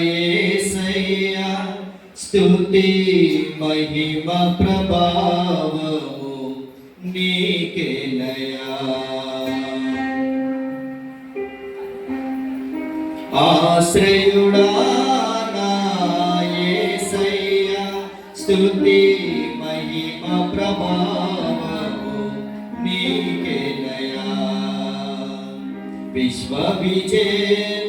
యేసయ్యా, స్తుతి మహిమ ప్రభావము నీకేనయా ఆశ్రయుడా నా యేసయ్యా, స్తుతి మహిమ ప్రభావము నీకే నయా విశ్వ విజేతవు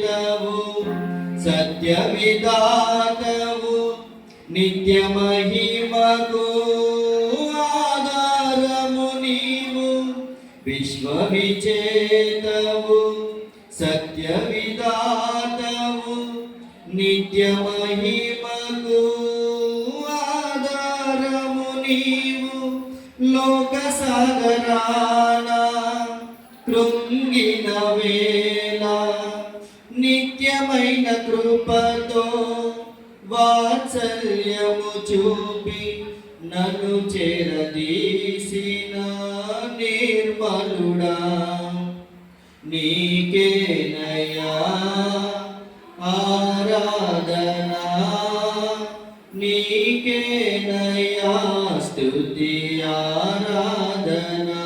సత్య విధాతవు నిత్య మహిమకు ఆధారము నీవు. విశ్వ విచేతవు సత్య విధాతవు నిత్య మహిమకు ఆధారము నీవు. లోక సాగరా వాత్సల్యము చూపి నన్ను చేరదీసిన నిర్మలుడా. నీకే నయా ఆరాధనా. నీకే నయా స్తుతి ఆరాధనా.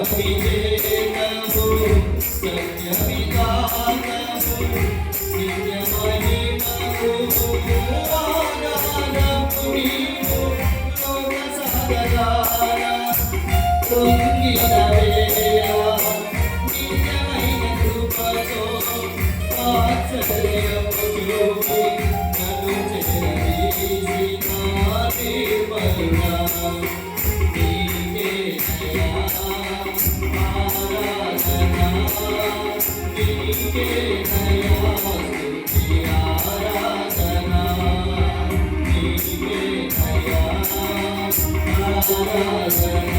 విశ్వ విజేతవు ఆశ్రయుడా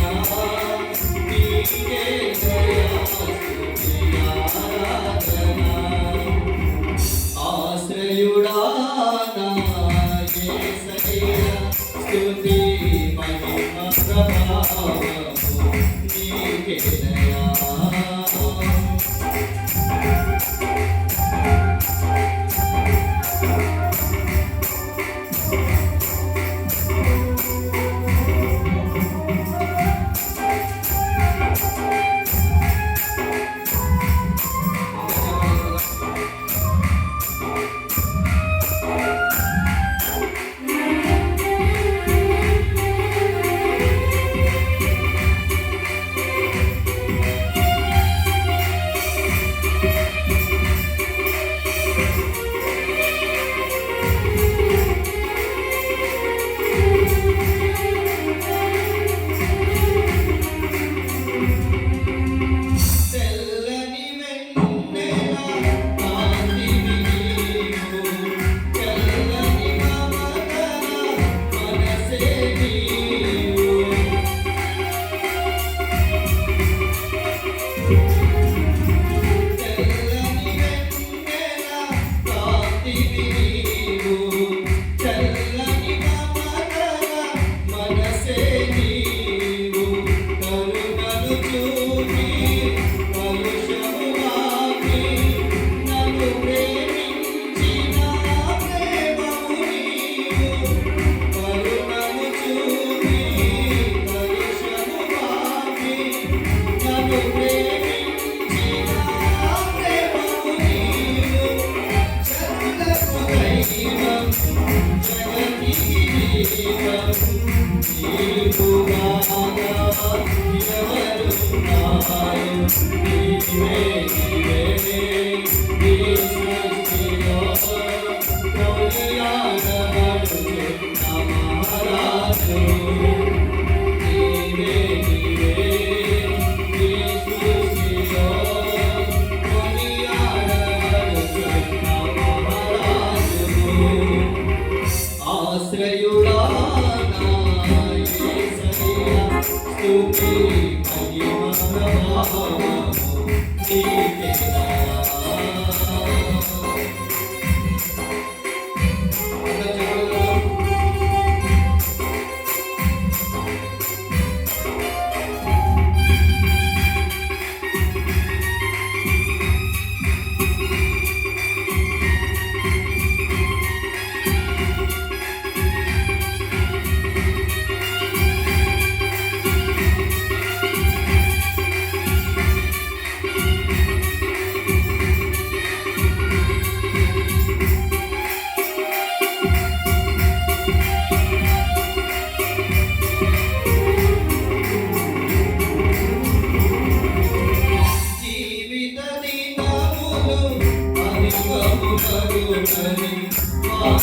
Amen. నీవే నీవే ఈ సృష్టిలో కొనియాడబడుతున్న మహారాజువు. ఆశ్రయుడా నా యేసయ్య, స్తుతి మహిమ ప్రభావము నీకేనా. అందరూ చెప్పగలరా? జీవిత దినములు అధికములగునని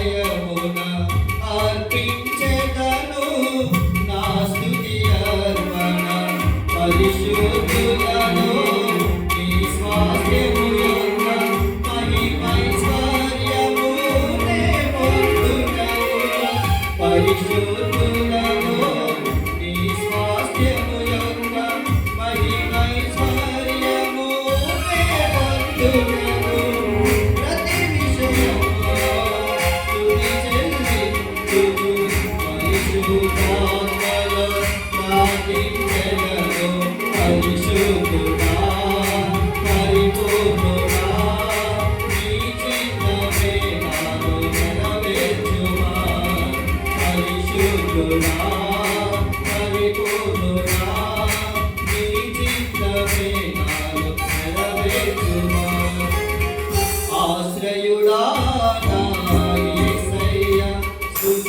Yeah.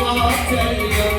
వాత్సల్యం